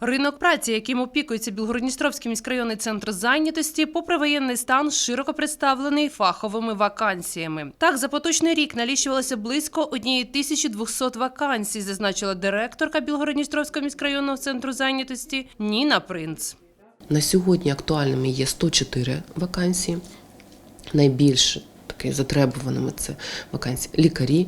Ринок праці, яким опікується Білгородністровський міськрайонний центр зайнятості, попри воєнний стан, широко представлений фаховими вакансіями. Так, за поточний рік налічувалося близько 1200 вакансій, зазначила директорка Білгородністровського міськрайонного центру зайнятості Ніна Принц. На сьогодні актуальними є 104 вакансії. Найбільш таки затребуваними це вакансії лікарі,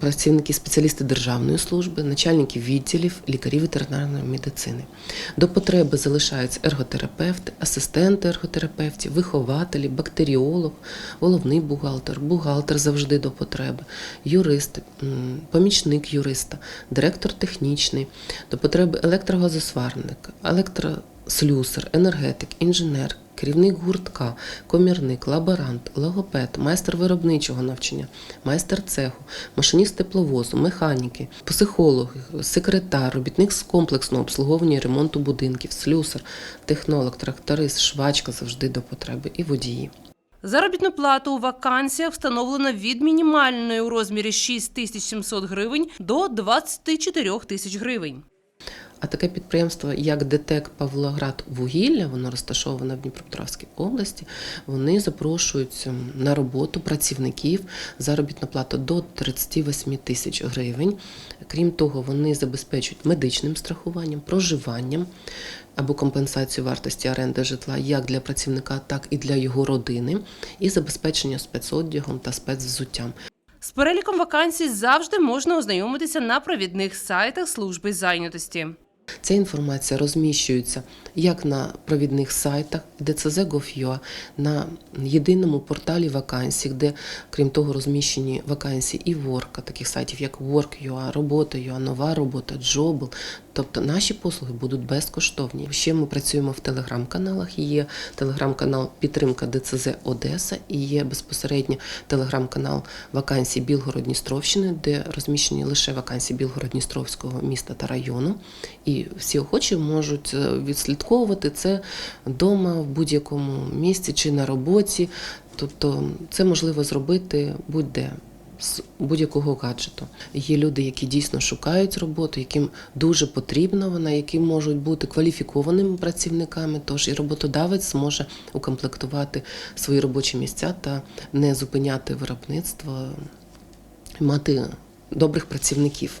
працівники спеціалісти державної служби, начальники відділів, лікарі ветеринарної медицини. До потреби залишаються ерготерапевти, асистенти ерготерапевтів, вихователі, бактеріолог, головний бухгалтер, бухгалтер завжди до потреби, юрист, помічник юриста, директор технічний, до потреби електрогазосварник, електрослюсар, енергетик, інженер, керівник гуртка, комірник, лаборант, логопед, майстер виробничого навчання, майстер цеху, машиніст тепловозу, механіки, психологи, секретар, робітник з комплексного обслуговування і ремонту будинків, слюсар, технолог, тракторист, швачка завжди до потреби і водії. Заробітну плату у вакансіях встановлено від мінімальної у розмірі 6700 гривень до 24 тисяч гривень. А таке підприємство, як ДТЕК Павлоград Вугілля, воно розташоване в Дніпропетровській області. Вони запрошують ем, на роботу працівників заробітна плата до 38 тисяч гривень. Крім того, вони забезпечують медичним страхуванням, проживанням або компенсацію вартості оренди житла як для працівника, так і для його родини, і забезпечення спецодягом та спецвзуттям. З переліком вакансій завжди можна ознайомитися на провідних сайтах служби зайнятості. Ця інформація розміщується як на провідних сайтах DCZ.gov.ua, на єдиному порталі вакансій, де, крім того, розміщені вакансії і ворка, таких сайтів, як Work.ua, Робота.ua, Нова робота, Джобл. Тобто наші послуги будуть безкоштовні. Ще ми працюємо в телеграм-каналах. Є телеграм-канал Підтримка ДЦЗ Одеса і є безпосередньо телеграм-канал вакансій Білгород-Дністровщини, де розміщені лише вакансії Білгород-Дністровського міста та району. І всі охочі можуть е, відслідковувати це вдома в будь-якому місці чи на роботі. Тобто це можливо зробити будь-де. З будь-якого гаджету є люди, які дійсно шукають роботу, яким дуже потрібна вона, які можуть бути кваліфікованими працівниками. Тож і роботодавець зможе укомплектувати свої робочі місця та не зупиняти виробництво, мати добрих працівників.